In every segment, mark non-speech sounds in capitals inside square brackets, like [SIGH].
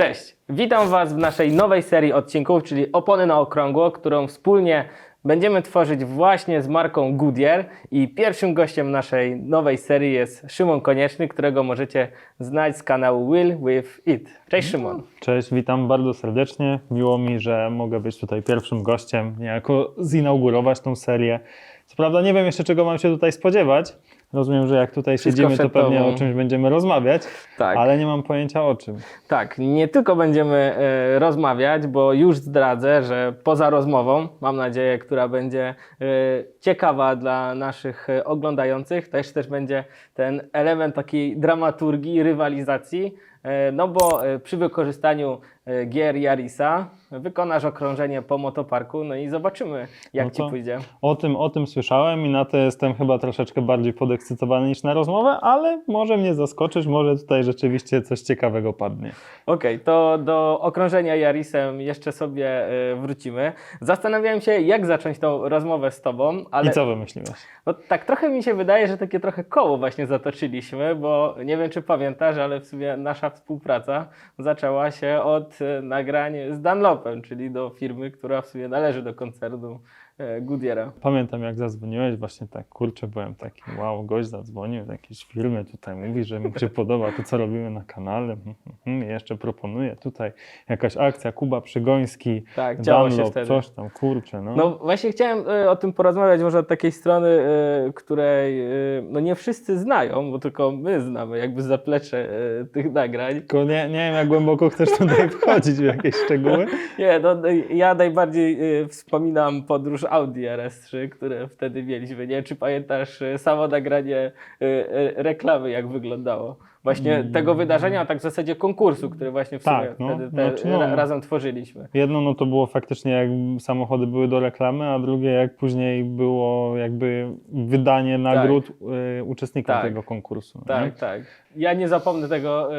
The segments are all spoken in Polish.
Cześć, witam Was w naszej nowej serii odcinków, czyli Opony na Okrągło, którą wspólnie będziemy tworzyć właśnie z marką Goodyear i pierwszym gościem naszej nowej serii jest Szymon Konieczny, którego możecie znać z kanału Will with It. Cześć Szymon. Cześć, witam bardzo serdecznie. Miło mi, że mogę być tutaj pierwszym gościem, niejako zinaugurować tą serię. Co prawda nie wiem jeszcze czego mam się tutaj spodziewać. Rozumiem, że jak tutaj Wszystko siedzimy, to pewnie tobą. o czymś będziemy rozmawiać, Tak. ale nie mam pojęcia o czym. Tak, nie tylko będziemy e, rozmawiać, bo już zdradzę, że poza rozmową, mam nadzieję, która będzie e, ciekawa dla naszych e, oglądających, też też będzie ten element takiej dramaturgii, rywalizacji, no bo e, przy wykorzystaniu e, gier Yarisa wykonasz okrążenie po motoparku, no i zobaczymy, jak No ci pójdzie. O tym, o tym słyszałem i na to jestem chyba troszeczkę bardziej podekscytowany niż na rozmowę, ale może mnie zaskoczyć, może tutaj rzeczywiście coś ciekawego padnie. Okej, to do okrążenia Yarisem jeszcze sobie e, wrócimy. Zastanawiałem się, jak zacząć tą rozmowę z tobą, ale I co wymyśliłeś? no, tak trochę mi się wydaje, że takie trochę koło właśnie zatoczyliśmy, bo nie wiem, czy pamiętasz, ale w sumie nasza współpraca zaczęła się od e, nagrań z Dunlopem, czyli do firmy, która w sumie należy do koncernu e, Goodyeara. Pamiętam jak zadzwoniłeś, właśnie tak, kurczę, byłem taki, wow, gość zadzwonił z jakiejś firmy, tutaj mówi, że mu się podoba to, co robimy na kanale, I jeszcze proponuje tutaj jakaś akcja, Kuba Przygoński, Tak, działo się wtedy. coś tam, kurczę, no. No właśnie chciałem e, o tym porozmawiać może od takiej strony, e, której e, no nie wszyscy znają, bo tylko my znamy jakby zaplecze tych nagrań. Tylko nie, nie wiem, jak głęboko chcesz tutaj [LAUGHS] wchodzić w jakieś szczegóły. Nie, no ja najbardziej wspominam podróż Audi RS3, które wtedy mieliśmy. Nie wiem, czy pamiętasz samo nagranie reklamy, jak wyglądało. Właśnie Mm. tego wydarzenia, a tak w zasadzie konkursu, który właśnie w sumie Tak, no. wtedy te, Znaczy, no. ra, razem tworzyliśmy. Jedno no to było faktycznie jak samochody były do reklamy, a drugie jak później było jakby wydanie nagród y, uczestnikom Tak. tego konkursu. nie? Tak, tak. Ja nie zapomnę tego, y,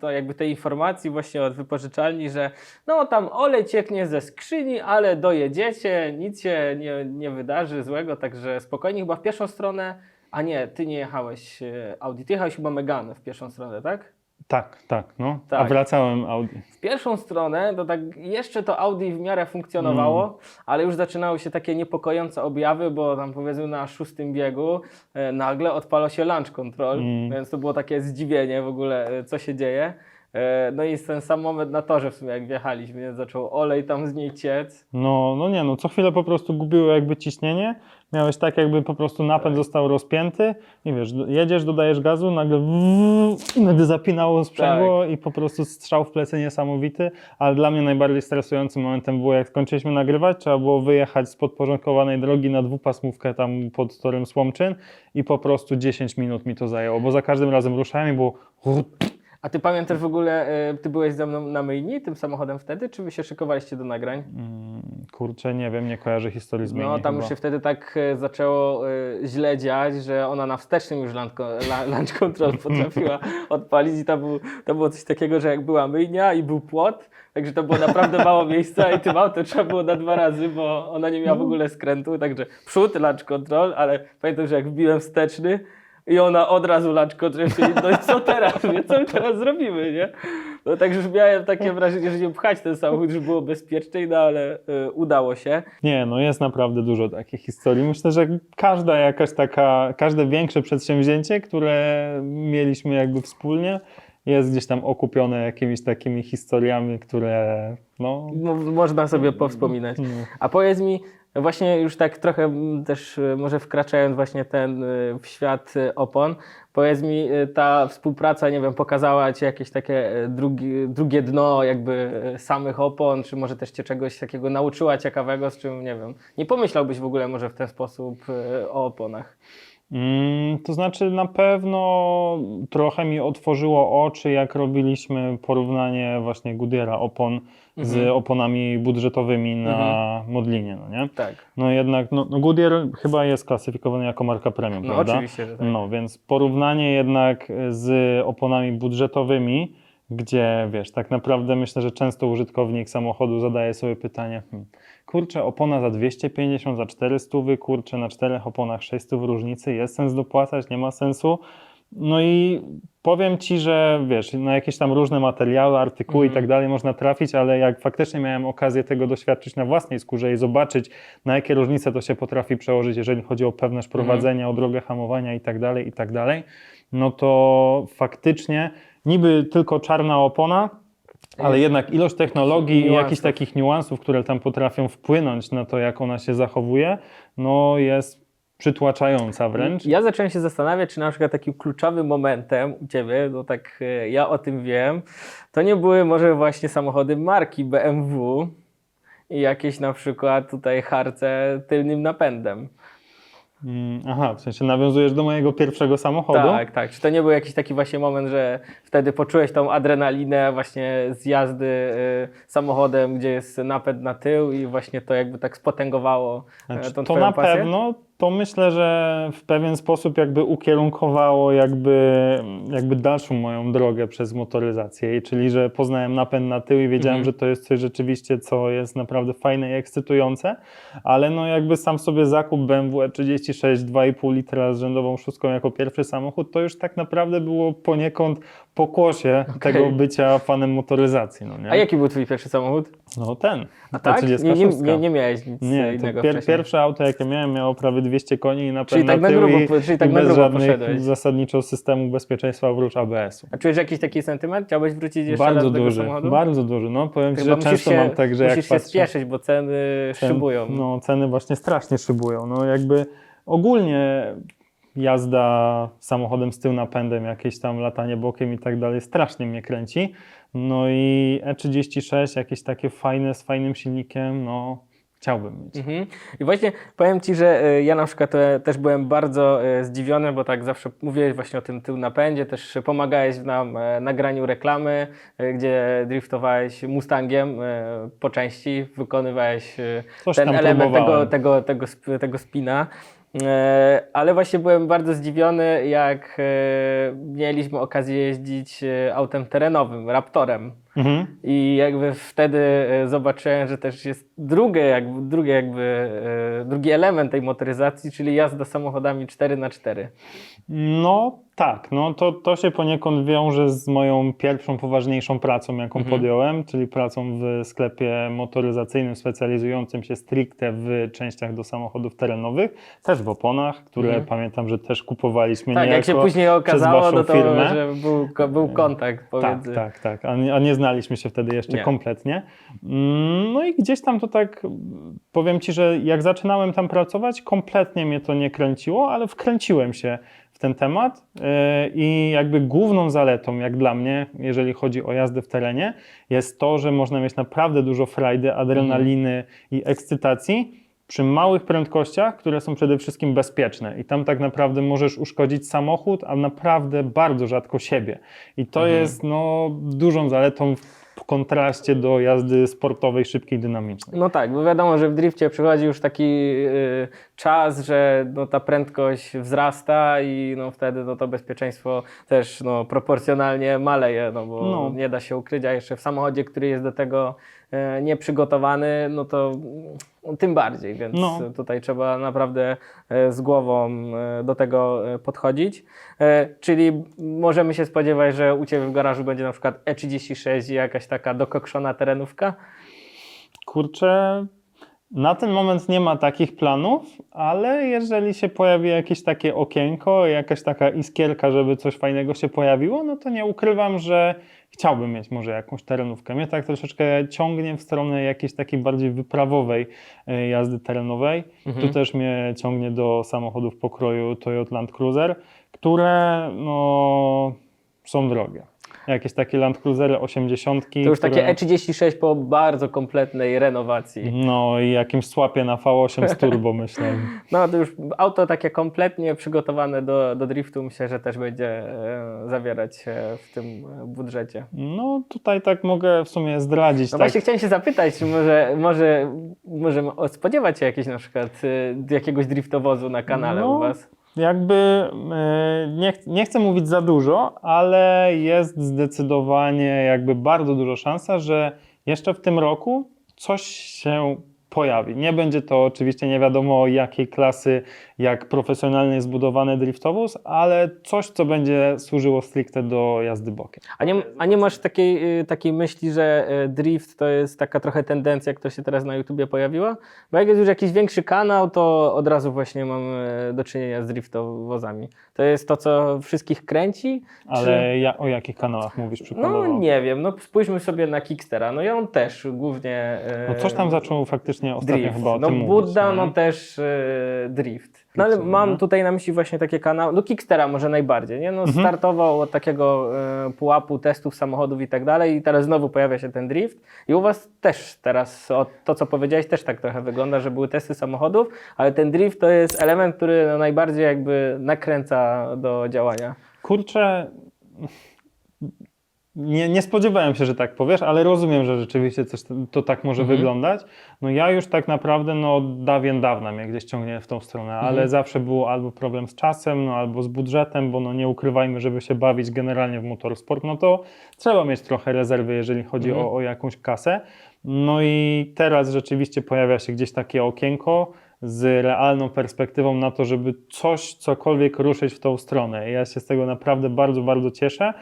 to jakby tej informacji właśnie od wypożyczalni, że no tam olej cieknie ze skrzyni, ale dojedziecie, nic się nie, nie wydarzy złego, także spokojnie. Chyba w pierwszą stronę, a nie, ty nie jechałeś y, Audi, ty jechałeś chyba Megane w pierwszą stronę, tak? Tak, tak, no. A Tak. wracałem Audi. W pierwszą stronę to tak jeszcze to Audi w miarę funkcjonowało, Mm. ale już zaczynały się takie niepokojące objawy, bo tam powiedzmy na szóstym biegu e, nagle odpala się launch control, Mm. więc to było takie zdziwienie w ogóle, e, co się dzieje. E, no i ten sam moment na torze w sumie jak wjechaliśmy, nie? zaczął olej tam z niej ciec. No, no nie, no co chwilę po prostu gubiło jakby ciśnienie. Miałeś tak, jakby po prostu napęd Tak. został rozpięty i wiesz, jedziesz, dodajesz gazu, nagle wrrr, i nagle zapinało sprzęgło Tak. i po prostu strzał w plecy niesamowity, ale dla mnie najbardziej stresującym momentem było, jak skończyliśmy nagrywać, trzeba było wyjechać z podporządkowanej drogi na dwupasmówkę tam pod torem Słomczyn i po prostu 10 minut mi to zajęło, bo za każdym razem ruszałem i było A ty pamiętasz w ogóle, e, ty byłeś ze mną na myjni tym samochodem wtedy, czy wy się szykowaliście do nagrań? mm, kurczę, nie wiem, nie kojarzę historii z No myjni tam chyba. już się wtedy tak e, zaczęło e, źle dziać, że ona na wstecznym już [LAUGHS] launch control potrafiła [LAUGHS] odpalić i to, był, to było coś takiego, że jak była myjnia i był płot, także to było naprawdę mało miejsca i tym autem trzeba było na dwa razy, bo ona nie miała w ogóle skrętu, także przód launch control, ale pamiętam, że jak wbiłem wsteczny i ona od razu control, czyli no i co teraz, nie? co my teraz zrobimy, nie? No także już miałem takie wrażenie, że nie pchać ten samochód, żeby było bezpieczniej, no ale e, udało się. Nie, no jest naprawdę dużo takich historii. Myślę, że każda jakaś taka, każde większe przedsięwzięcie, które mieliśmy jakby wspólnie, jest gdzieś tam okupione jakimiś takimi historiami, które no... Mo- Można sobie powspominać. no A powiedz mi, właśnie już tak trochę mm, też y, może wkraczając właśnie ten y, w świat y, opon, powiedz mi, ta współpraca, nie wiem, pokazała Ci jakieś takie drugi, drugie dno jakby samych opon, czy może też Cię czegoś takiego nauczyła ciekawego, z czym, nie wiem, nie pomyślałbyś w ogóle może w ten sposób o oponach. Mm, to znaczy na pewno trochę mi otworzyło oczy, jak robiliśmy porównanie właśnie Goodyeara opon z Mhm. oponami budżetowymi na Modlinie, no nie? Tak, No jednak, no, no Goodyear chyba jest klasyfikowany jako marka premium, no prawda? oczywiście, że tak. No, więc porównanie jednak z oponami budżetowymi, gdzie wiesz, tak naprawdę myślę, że często użytkownik samochodu zadaje sobie pytanie, hmm, kurczę, opona za 250, za 400, kurczę, na czterech oponach 600 w różnicy, jest sens dopłacać, nie ma sensu. No i powiem Ci, że wiesz, na jakieś tam różne materiały, artykuły i Mhm. tak dalej można trafić, ale jak faktycznie miałem okazję tego doświadczyć na własnej skórze i zobaczyć, na jakie różnice to się potrafi przełożyć, jeżeli chodzi o pewność Mhm. prowadzenia, o drogę hamowania i tak dalej, i tak dalej, no to faktycznie niby tylko czarna opona, ale jednak ilość technologii i jakichś takich niuansów, które tam potrafią wpłynąć na to, jak ona się zachowuje, no jest przytłaczająca wręcz. Ja zacząłem się zastanawiać, czy na przykład takim kluczowym momentem u Ciebie, no tak e, ja o tym wiem, to nie były może właśnie samochody marki BMW i jakieś na przykład tutaj harce tylnym napędem. Mm, Aha, w sensie nawiązujesz do mojego pierwszego samochodu? Tak, tak. Czy to nie był jakiś taki właśnie moment, że wtedy poczułeś tą adrenalinę właśnie z jazdy y, samochodem, gdzie jest napęd na tył i właśnie to jakby tak spotęgowało Znaczy, tą to twoją na pasję? pewno, to myślę, że w pewien sposób jakby ukierunkowało jakby, jakby dalszą moją drogę przez motoryzację, czyli że poznałem napęd na tył i wiedziałem, Mhm. że to jest coś rzeczywiście, co jest naprawdę fajne i ekscytujące, ale no jakby sam sobie zakup BMW E36 2,5 litra z rzędową szóstką jako pierwszy samochód, to już tak naprawdę było poniekąd pokłosie Okej. tego bycia fanem motoryzacji, no nie? A jaki był Twój pierwszy samochód? No ten, A tak? Nie, nie, 36. nie, nie miałeś nic Nie, innego pier, pierwsze auto, jakie miałem, miało prawie 200 koni i napęd Czyli tak na na grubo i, czyli tak i na bez grubo żadnych poszedłeś. zasadniczo systemu bezpieczeństwa oprócz ABS-u. A czujesz jakiś taki sentyment? Chciałbyś wrócić jeszcze raz Bardzo do tego duży, samochodu? bardzo duży. No powiem Ci, Chyba że musisz często się, mam tak, że jak musisz się patrzę... spieszyć, bo ceny cen- szybują. No ceny właśnie strasznie szybują. No jakby ogólnie jazda samochodem z tył napędem, jakieś tam latanie bokiem i tak dalej strasznie mnie kręci. No i E36, jakieś takie fajne, z fajnym silnikiem, no chciałbym mieć. Mhm. I właśnie powiem Ci, że e, ja na przykład e, też byłem bardzo e, zdziwiony, bo tak zawsze mówiłeś właśnie o tym tył napędzie, też pomagałeś nam e, nagraniu reklamy, e, gdzie driftowałeś Mustangiem e, po części, wykonywałeś e, Coś ten tam element tego, tego, tego, sp- tego spina. E, Ale właśnie byłem bardzo zdziwiony, jak e, mieliśmy okazję jeździć e, autem terenowym, Raptorem. Mhm. I jakby wtedy e, zobaczyłem, że też jest drugie jakby, drugie jakby, e, drugi element tej motoryzacji, czyli jazda samochodami 4x4. No tak, no to, to się poniekąd wiąże z moją pierwszą poważniejszą pracą, jaką Mhm. podjąłem, czyli pracą w sklepie motoryzacyjnym specjalizującym się stricte w częściach do samochodów terenowych, też w oponach, które Mhm. pamiętam, że też kupowaliśmy Tak, jak się niejako później przez okazało, waszą no to, firmę. że był, był kontakt Tak, pomiędzy... tak, tak. A nie, a nie znaliśmy się wtedy jeszcze Nie. kompletnie. Mm, No i gdzieś tam to tak, powiem Ci, że jak zaczynałem tam pracować, kompletnie mnie to nie kręciło, ale wkręciłem się w ten temat yy, i jakby główną zaletą, jak dla mnie, jeżeli chodzi o jazdę w terenie, jest to, że można mieć naprawdę dużo frajdy, adrenaliny i ekscytacji przy małych prędkościach, które są przede wszystkim bezpieczne. I tam tak naprawdę możesz uszkodzić samochód, a naprawdę bardzo rzadko siebie. I to Mhm. jest no, dużą zaletą w kontraście do jazdy sportowej, szybkiej, dynamicznej. No tak, bo wiadomo, że w drifcie przychodzi już taki y, czas, że no, ta prędkość wzrasta i no, wtedy no, to bezpieczeństwo też no, proporcjonalnie maleje, no, bo No. nie da się ukryć, a jeszcze w samochodzie, który jest do tego nieprzygotowany, no to no, tym bardziej, więc No. tutaj trzeba naprawdę e, z głową e, do tego e, podchodzić. E, Czyli możemy się spodziewać, że u Ciebie w garażu będzie na przykład E36 i jakaś taka dokokszona terenówka? Kurczę, na ten moment nie ma takich planów, ale jeżeli się pojawi jakieś takie okienko, jakaś taka iskierka, żeby coś fajnego się pojawiło, no to nie ukrywam, że chciałbym mieć może jakąś terenówkę. Mnie tak troszeczkę ciągnie w stronę jakiejś takiej bardziej wyprawowej e, jazdy terenowej. Mhm. Tu też mnie ciągnie do samochodów pokroju Toyota Land Cruiser, które no, są drogie. Jakieś takie Land Cruisery 80. To już takie które... E36 po bardzo kompletnej renowacji. No i jakimś słapie na V8 z turbo [LAUGHS] myślę. No to już auto takie kompletnie przygotowane do, do driftu myślę, że też będzie e, zawierać e, w tym e, budżecie. No tutaj tak mogę w sumie zdradzić. No tak. właśnie chciałem się zapytać, może, może możemy spodziewać się jakiegoś na przykład e, jakiegoś driftowozu na kanale No, u Was? Jakby e, nie, ch- nie chcę mówić za dużo, ale jest zdecydowanie jakby bardzo duża szansa, że jeszcze w tym roku coś się pojawi. Nie będzie to oczywiście nie wiadomo jakiej klasy, jak profesjonalnie zbudowany driftowóz, ale coś, co będzie służyło stricte do jazdy bokiem. A nie, a nie masz takiej, y, takiej myśli, że y, drift to jest taka trochę tendencja, która się teraz na YouTubie pojawiła? Bo jak jest już jakiś większy kanał, to od razu właśnie mam y, do czynienia z driftowozami. To jest to, co wszystkich kręci? Ale ja, o jakich kanałach mówisz przykładowo? No nie wiem, no spójrzmy sobie na Kickstera. No i on też głównie. No coś tam zaczął faktycznie ostatnio drift. chyba o no tym mówić. no nie? też y, drift. No ale mam no. tutaj na myśli właśnie takie kanały, no Kickstera może najbardziej, nie? No Mhm. startował od takiego y, pułapu testów samochodów i tak dalej i teraz znowu pojawia się ten drift i u was też teraz, o, to co powiedziałeś też tak trochę wygląda, że były testy samochodów, ale ten drift to jest element, który no, najbardziej jakby nakręca do działania. Kurczę, nie, nie spodziewałem się, że tak powiesz, ale rozumiem, że rzeczywiście coś to, tak może Mhm. wyglądać. No ja już tak naprawdę no, od dawien dawna mnie gdzieś ciągnie w tą stronę, ale Mhm. zawsze było albo problem z czasem, no, albo z budżetem, bo no nie ukrywajmy, żeby się bawić generalnie w motorsport, no to trzeba mieć trochę rezerwy, jeżeli chodzi Mhm. o, o jakąś kasę. No i teraz rzeczywiście pojawia się gdzieś takie okienko z realną perspektywą na to, żeby coś, cokolwiek ruszyć w tą stronę. I Ja się z tego naprawdę bardzo, bardzo cieszę.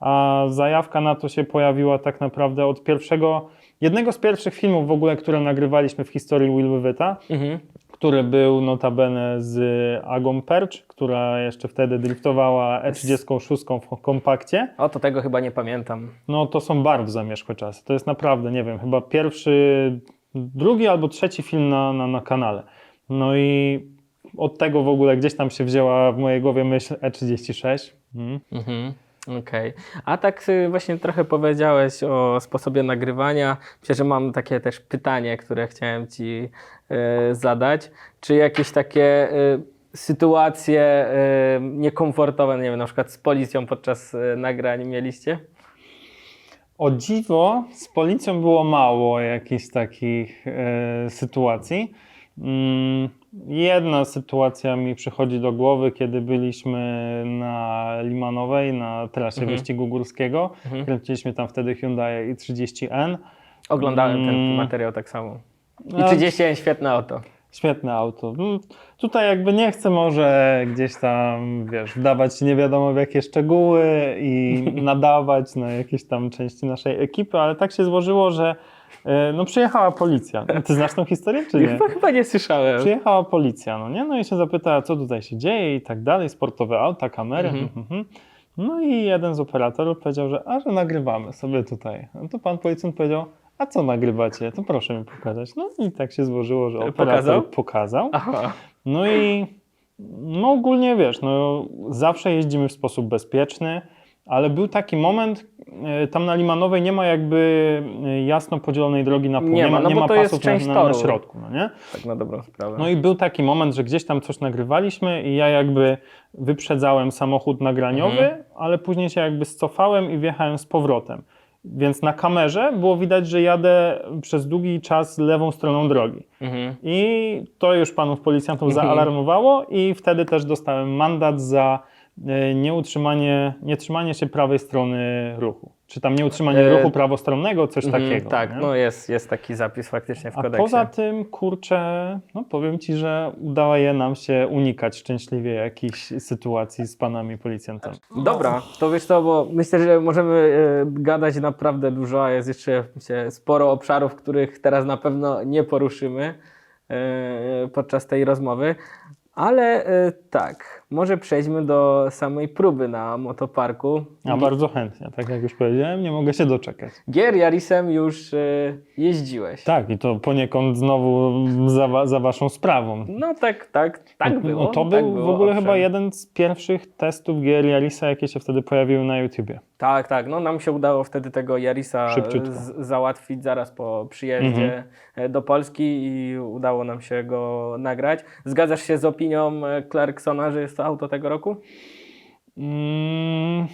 A zajawka na to się pojawiła tak naprawdę od pierwszego, jednego z pierwszych filmów w ogóle, które nagrywaliśmy w historii Will Wyta, Mhm. który był notabene z Agą Perch, która jeszcze wtedy driftowała E36 w kompakcie. O, to tego chyba nie pamiętam. No to są bardzo zamierzchłe czasy. To jest naprawdę, nie wiem, chyba pierwszy, drugi albo trzeci film na, na, na kanale. No i od tego w ogóle gdzieś tam się wzięła w mojej głowie myśl E36. Mhm. Mhm. Okej. A tak y, właśnie trochę powiedziałeś o sposobie nagrywania. Myślę, że mam takie też pytanie, które chciałem Ci y, zadać. Czy jakieś takie y, sytuacje niekomfortowe, nie wiem, na przykład z policją podczas nagrań mieliście? O dziwo, z policją było mało jakichś takich sytuacji. Mm, jedna sytuacja mi przychodzi do głowy, kiedy byliśmy na Limanowej, na trasie Mhm. wyścigu górskiego. Mhm. Kręciliśmy tam wtedy Hyundai i30N. Oglądałem ten Mm. materiał tak samo. I No, 31 świetne auto. Świetne auto. Mm, Tutaj jakby nie chcę może gdzieś tam, wiesz, wdawać nie wiadomo w jakie szczegóły i [LAUGHS] nadawać na jakieś tam części naszej ekipy, ale tak się złożyło, że no przyjechała policja. Ty znasz tą historię, czy nie? Chyba, chyba nie słyszałem. Przyjechała policja, no nie? No i się zapytała, co tutaj się dzieje i tak dalej, sportowe auta, kamery. Mhm. mhm. No i jeden z operatorów powiedział, że a, że nagrywamy sobie tutaj. No to pan policjant powiedział, a co nagrywacie? To proszę mi pokazać. No i tak się złożyło, że operator Pokazał? pokazał. Aha. No i no ogólnie wiesz, no zawsze jeździmy w sposób bezpieczny, ale był taki moment, e, tam na Limanowej nie ma jakby e, jasno podzielonej drogi na pół, Nie ma, no to jest pasów na, na, na środku, no nie? Tak na dobrą sprawę. No i był taki moment, że gdzieś tam coś nagrywaliśmy i ja jakby wyprzedzałem samochód nagraniowy, Mhm. ale później się jakby scofałem i wjechałem z powrotem. Więc na kamerze było widać, że jadę przez długi czas lewą stroną drogi. Mhm. I to już panów policjantów Mhm. zaalarmowało i wtedy też dostałem mandat za nieutrzymanie, nietrzymanie się prawej strony ruchu. Czy tam nieutrzymanie E, ruchu prawostronnego, coś Mhm, takiego. Tak, nie? no jest, jest taki zapis faktycznie w A kodeksie. poza tym, kurczę, no powiem ci, że udało je nam się unikać szczęśliwie jakichś sytuacji z panami policjantami. Dobra, to wiesz co, bo myślę, że możemy e, gadać naprawdę dużo, a jest jeszcze myślę, sporo obszarów, których teraz na pewno nie poruszymy e, podczas tej rozmowy. Ale e, tak, może przejdźmy do samej próby na motoparku. Ja bardzo chętnie, tak jak już powiedziałem, nie mogę się doczekać. Gier Yarisem już e, jeździłeś. Tak, i to poniekąd znowu za, wa- za waszą sprawą. No tak, tak, tak No, było. No to tak był było, w ogóle owszem. chyba jeden z pierwszych testów gier Yarisa, jakie się wtedy pojawiły na YouTubie. Tak, tak. No nam się udało wtedy tego Szybciutko. z, załatwić zaraz po przyjeździe Mhm. e, do Polski i udało nam się go nagrać. Zgadzasz się z opinią e, Clarksona, że jest to auto tego roku? Mm,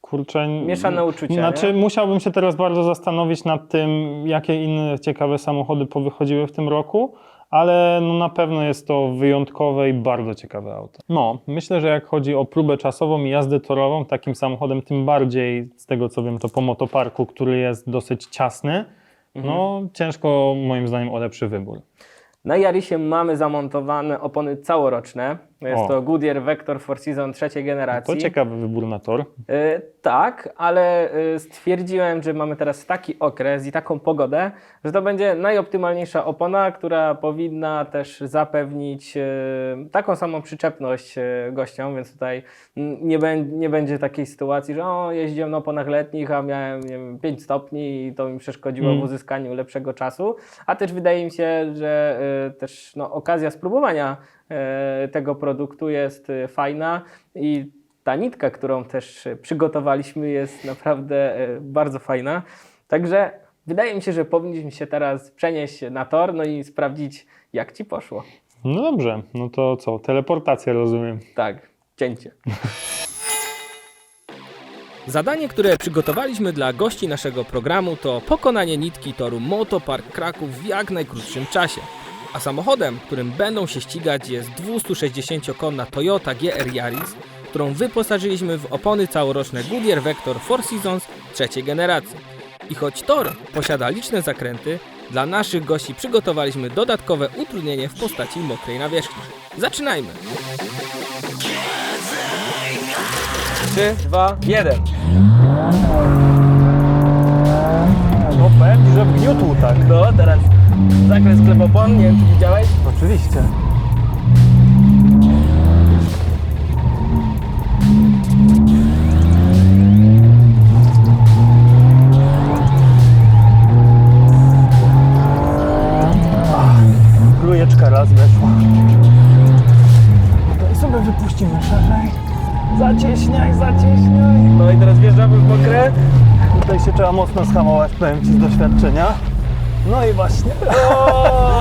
kurczę. Mieszane uczucia, Znaczy, nie? musiałbym się teraz bardzo zastanowić nad tym, jakie inne ciekawe samochody powychodziły w tym roku, ale no na pewno jest to wyjątkowe i bardzo ciekawe auto. No, myślę, że jak chodzi o próbę czasową i jazdę torową, takim samochodem tym bardziej, z tego co wiem, to po motoparku, który jest dosyć ciasny, Mhm. no ciężko moim zdaniem o lepszy wybór. Na Yarisie mamy zamontowane opony całoroczne. Jest O. to Goodyear Vector Four Season trzeciej generacji. To ciekawy wybór na tor. Y, tak, ale y, stwierdziłem, że mamy teraz taki okres i taką pogodę, że to będzie najoptymalniejsza opona, która powinna też zapewnić y, taką samą przyczepność y, gościom, więc tutaj nie, bę- nie będzie takiej sytuacji, że o, jeździłem na oponach letnich, a miałem nie wiem, 5 stopni i to mi przeszkodziło Mm. w uzyskaniu lepszego czasu, a też wydaje mi się, że y, też no, okazja spróbowania tego produktu jest y, fajna i ta nitka, którą też e, przygotowaliśmy, jest naprawdę e, bardzo fajna. Także wydaje mi się, że powinniśmy się teraz przenieść na tor no i sprawdzić, jak ci poszło. No dobrze, no to co? Teleportacja rozumiem. Tak, cięcie. [LAUGHS] Zadanie, które przygotowaliśmy dla gości naszego programu to pokonanie nitki toru Motopark Kraków w jak najkrótszym czasie. A samochodem, którym będą się ścigać jest 260-konna Toyota GR Yaris, którą wyposażyliśmy w opony całoroczne Goodyear Vector Four Seasons trzeciej generacji. I choć tor posiada liczne zakręty, dla naszych gości przygotowaliśmy dodatkowe utrudnienie w postaci mokrej nawierzchni. Zaczynajmy! 3, 2, 1. No Ci, że wgniótł tak. No, teraz zakres klepopon, nie wiem czy widziałeś. Oczywiście. Trójeczka raz weszła. Tutaj sobie wypuścimy szerzej. Zacieśniaj, zacieśniaj. No i teraz wjeżdżamy w mokre. Tutaj się trzeba mocno schamować, powiem Ci z doświadczenia. No i właśnie.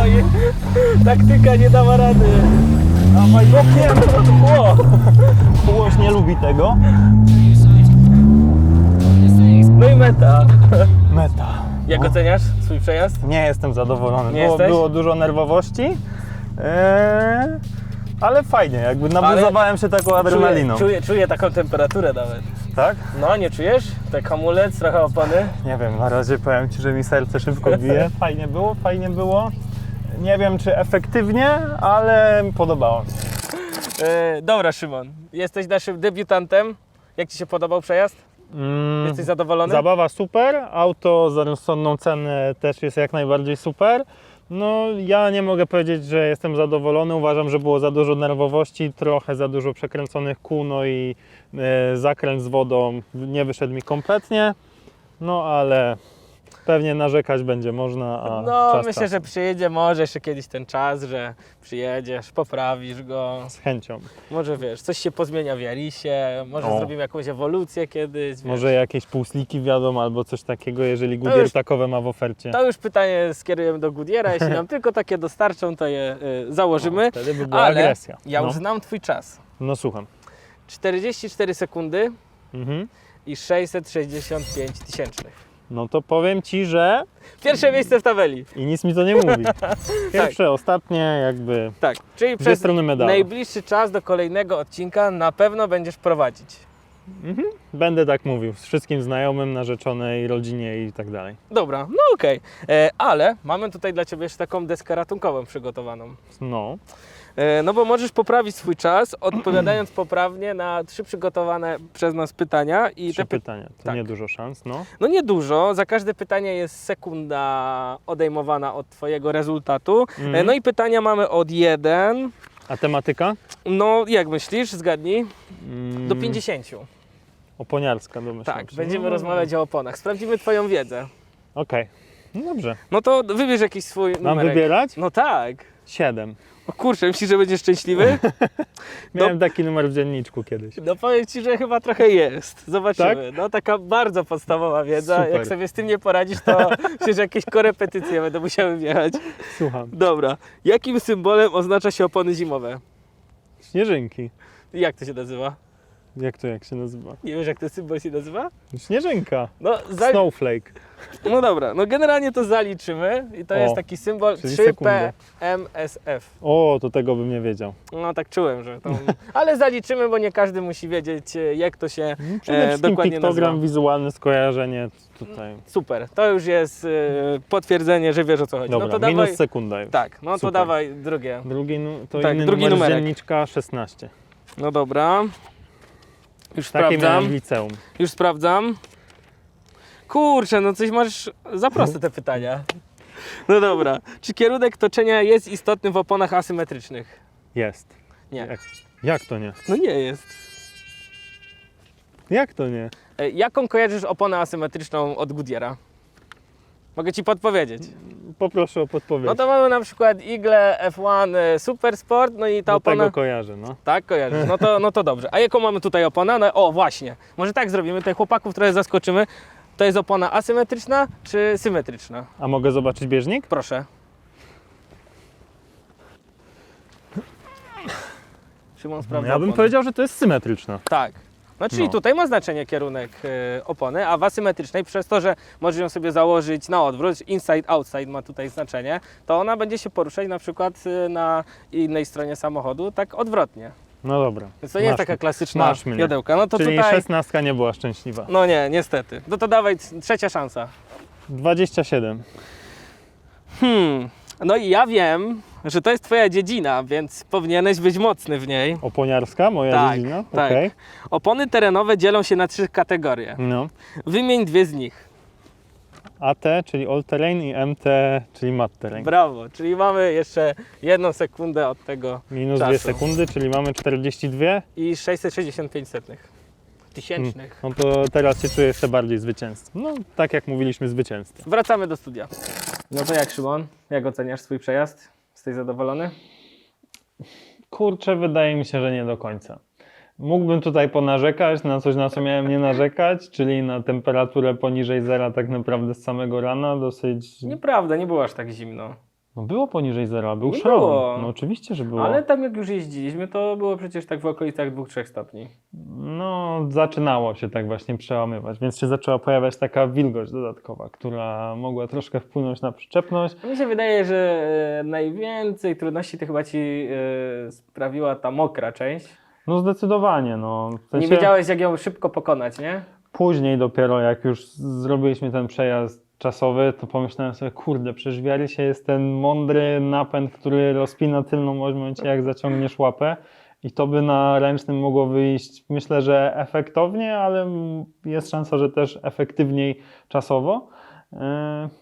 Oj, taktyka nie dała rady. Dawaj bokiem! O! Półoś nie lubi tego. No i meta. Meta. Jak oceniasz swój przejazd? Nie jestem zadowolony. Nie było, jesteś? było dużo nerwowości. Eee, ale fajnie, jakby nabuzowałem się taką adrenaliną. Czuję, czuję, czuję taką temperaturę nawet. Tak? No, nie czujesz? Tak hamulec, trochę opony. Nie wiem, na razie powiem Ci, że mi serce szybko bije. [LAUGHS] Fajnie było, fajnie było. Nie wiem, czy efektywnie, ale podobało mi się. E, dobra, Szymon. Jesteś naszym debiutantem. Jak Ci się podobał przejazd? Mm, Jesteś zadowolony? Zabawa super, auto za rozsądną cenę też jest jak najbardziej super. No, ja nie mogę powiedzieć, że jestem zadowolony. Uważam, że było za dużo nerwowości, trochę za dużo przekręconych kół, no i e, zakręt z wodą nie wyszedł mi kompletnie. No, ale pewnie narzekać będzie można, a no, czas myślę, że przyjedzie może jeszcze kiedyś ten czas, że przyjedziesz, poprawisz go. z chęcią. Może wiesz, coś się pozmienia w Jarisie, może O. zrobimy jakąś ewolucję kiedyś. Wiesz. Może jakieś półsliki wiadomo, albo coś takiego, jeżeli Goodyear już- takowe ma w ofercie. To już pytanie skierujemy do Goodyeara. Jeśli [LAUGHS] nam tylko takie dostarczą, to je y, założymy. Wtedy by była Ale agresja. ja no. już znam Twój czas. no słucham. 44 sekundy Mhm. i 665 tysięcznych. No to powiem Ci, że Pierwsze miejsce w tabeli. I nic mi to nie mówi. [LAUGHS] Pierwsze, ostatnie, jakby Tak, czyli przez strony medalu. najbliższy czas do kolejnego odcinka na pewno będziesz prowadzić. Będę tak mówił, z wszystkim znajomym, narzeczonej, rodzinie i tak dalej. Dobra, no okej. E, Ale mamy tutaj dla Ciebie jeszcze taką deskę ratunkową przygotowaną. No, No bo możesz poprawić swój czas, odpowiadając [CLEARS THROAT] poprawnie na trzy przygotowane przez nas pytania. I trzy te py- pytania, to tak. nie dużo szans, no. No niedużo, za każde pytanie jest sekunda odejmowana od Twojego rezultatu. E, Mhm. No i pytania mamy od 1, A tematyka? no jak myślisz, zgadnij, Mm, do 50. Oponiarska, domyślam Tak, się. będziemy no, rozmawiać o oponach. Sprawdzimy Twoją wiedzę. Okej, no dobrze. No to wybierz jakiś swój Mam numerek. wybierać? No tak. Siedem. O kurczę, myślisz, że będziesz szczęśliwy? [LAUGHS] Miałem taki numer w dzienniczku kiedyś. No powiem Ci, że chyba trochę jest. Zobaczymy. Tak? No taka bardzo podstawowa wiedza. Super. Jak sobie z tym nie poradzisz, to [LAUGHS] myślę, że jakieś korepetycje będą musiały wjechać. Słucham. Dobra. Jakim symbolem oznacza się opony zimowe? Śnieżynki. Jak to się nazywa? Jak to, jak się nazywa? Nie wiesz jak ten symbol się nazywa? Śnieżynka. No, za... Snowflake. no dobra, no generalnie to zaliczymy i to O, jest taki symbol czyli sekundę. 3PMSF. O, to tego bym nie wiedział. No tak czułem, że to... [LAUGHS] Ale zaliczymy, bo nie każdy musi wiedzieć e, jak to się... Przede E, wszystkim dokładnie piktogram, nazywa. wizualne skojarzenie tutaj. Super, to już jest e, potwierdzenie, że wiesz o co chodzi. Dobra, no to minus dawaj... sekunda już. Tak, no to Super. dawaj drugie. Drugi, nu- to Tak, inny drugi numer numerek. dzienniczka 16. No dobra. Już Takie miałem sprawdzam. w liceum. Już sprawdzam. Kurczę, no coś masz za proste te pytania. No dobra. Czy kierunek toczenia jest istotny w oponach asymetrycznych? Jest. Nie. Jak, jak to nie? No nie jest. Jak to nie? E, Jaką kojarzysz oponę asymetryczną od Goodyeara? Mogę ci podpowiedzieć. Poproszę o podpowiedź. No to mamy na przykład Igle F1 e, Super Sport, no i ta Do opona... tego kojarzę, no. Tak, kojarzysz. No to, no to dobrze. A jaką mamy tutaj oponę? No, o, właśnie. Może tak zrobimy, tutaj chłopaków trochę zaskoczymy. To jest opona asymetryczna czy symetryczna? A mogę zobaczyć bieżnik? Proszę. Szymon No, sprawdza ja bym opony. powiedział, że to jest symetryczna. Tak. No czyli No. tutaj ma znaczenie kierunek y, opony, a w asymetrycznej przez to, że możesz ją sobie założyć na odwrót, inside, outside ma tutaj znaczenie, to ona będzie się poruszać na przykład y, na innej stronie samochodu tak odwrotnie. No dobra. Więc to nie jest taka klasyczna Masz mnie. jodełka. No to Czyli tutaj... szesnastka nie była szczęśliwa. No nie, niestety. No to dawaj trzecia szansa. 27. Hmm. No i ja wiem, że to jest twoja dziedzina, więc powinieneś być mocny w niej. Oponiarska, moja Tak, dziedzina? tak. Okej. Opony terenowe dzielą się na trzy kategorie. No. Wymień dwie z nich. AT, czyli all terrain i MT, czyli mat terrain. Brawo, czyli mamy jeszcze jedną sekundę od tego Minus czasu. 2 sekundy, czyli mamy 42. i 665 setnych. Tysięcznych. No to teraz się czuję jeszcze bardziej zwycięzcą. No, tak jak mówiliśmy, zwycięzcą. Wracamy do studia. No to jak Szymon? Jak oceniasz swój przejazd? Jesteś zadowolony? Kurczę, wydaje mi się, że nie do końca. Mógłbym tutaj ponarzekać na coś, na co miałem nie narzekać, czyli na temperaturę poniżej zera tak naprawdę z samego rana, dosyć... Nieprawda, nie było aż tak zimno. No było poniżej zera, był Nie było. No oczywiście, że było. Ale tam jak już jeździliśmy, to było przecież tak w okolicach 2-3 stopni. No, zaczynało się tak właśnie przełamywać, więc się zaczęła pojawiać taka wilgoć dodatkowa, która mogła troszkę wpłynąć na przyczepność. Mi się wydaje, że e, najwięcej trudności to chyba ci e, sprawiła ta mokra część. No zdecydowanie, no. W Nie sensie wiedziałeś, jak ją szybko pokonać, nie? Później dopiero, jak już zrobiliśmy ten przejazd czasowy, to pomyślałem sobie, kurde, przecież w Jarisie jest ten mądry napęd, który rozpina tylną oś w momencie, jak zaciągniesz łapę. I to by na ręcznym mogło wyjść, myślę, że efektownie, ale jest szansa, że też efektywniej czasowo. Yy,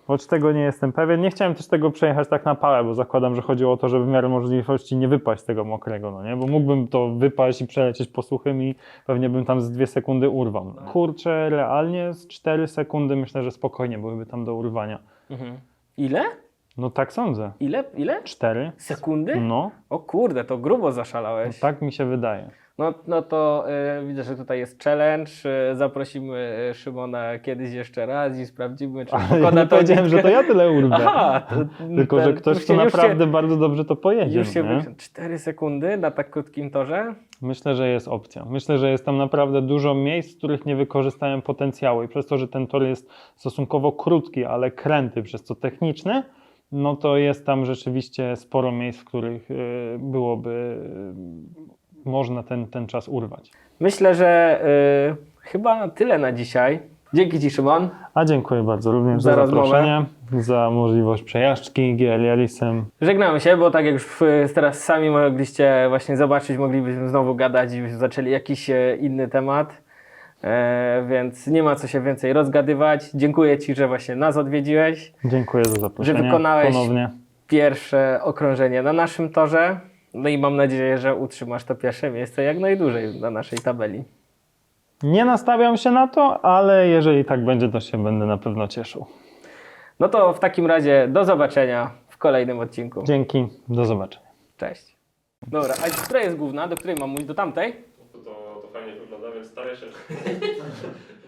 Choć tego nie jestem pewien. Nie chciałem też tego przejechać tak na pałę, bo zakładam, że chodziło o to, żeby w miarę możliwości nie wypaść z tego mokrego, no nie? Bo mógłbym to wypaść i przelecieć po suchym i pewnie bym tam z dwie sekundy urwał. Kurczę, realnie z 4 sekundy myślę, że spokojnie byłyby tam do urwania. Mhm. Ile? No tak sądzę. Ile? Ile? 4? Sekundy? No, O kurde, to grubo no zaszalałeś. tak mi się wydaje. No, no to y, widzę, że tutaj jest challenge. Y, zaprosimy y, Szymona kiedyś jeszcze raz i sprawdzimy, czy Ale ja pokona nie tą powiedziałem, że to ja tyle urwę. Aha! To, [LAUGHS] Tylko, że ten- ktoś, już kto już naprawdę Się, bardzo dobrze to pojedzie. już się no nie? wykrzą- 4 sekundy na tak krótkim torze? Myślę, że jest opcja. Myślę, że jest tam naprawdę dużo miejsc, w których nie wykorzystałem potencjału i przez to, że ten tor jest stosunkowo krótki, ale kręty, przez co techniczny, no to jest tam rzeczywiście sporo miejsc, w których byłoby można ten, ten czas urwać. Myślę, że y, chyba tyle na dzisiaj. Dzięki Ci, Szymon. A dziękuję bardzo również Za za, zaproszenie, za możliwość przejażdżki GL Jarisem. Żegnamy się, bo tak jak już y, teraz sami mogliście właśnie zobaczyć, moglibyśmy znowu gadać i zaczęli jakiś e, inny temat. E, więc nie ma co się więcej rozgadywać. Dziękuję Ci, że właśnie nas odwiedziłeś. Dziękuję za zaproszenie. wykonałeś- Ponownie. Pierwsze okrążenie na naszym torze. No i mam nadzieję, że utrzymasz to pierwsze miejsce jak najdłużej na naszej tabeli. Nie nastawiam się na to, ale jeżeli tak będzie, to się będę na pewno cieszył. No to w takim razie do zobaczenia w kolejnym odcinku. Dzięki, do zobaczenia. Cześć. Dobra, a która jest główna? Do której mam mówić? Do tamtej? To, to fajnie wygląda, więc staraj się. [LAUGHS]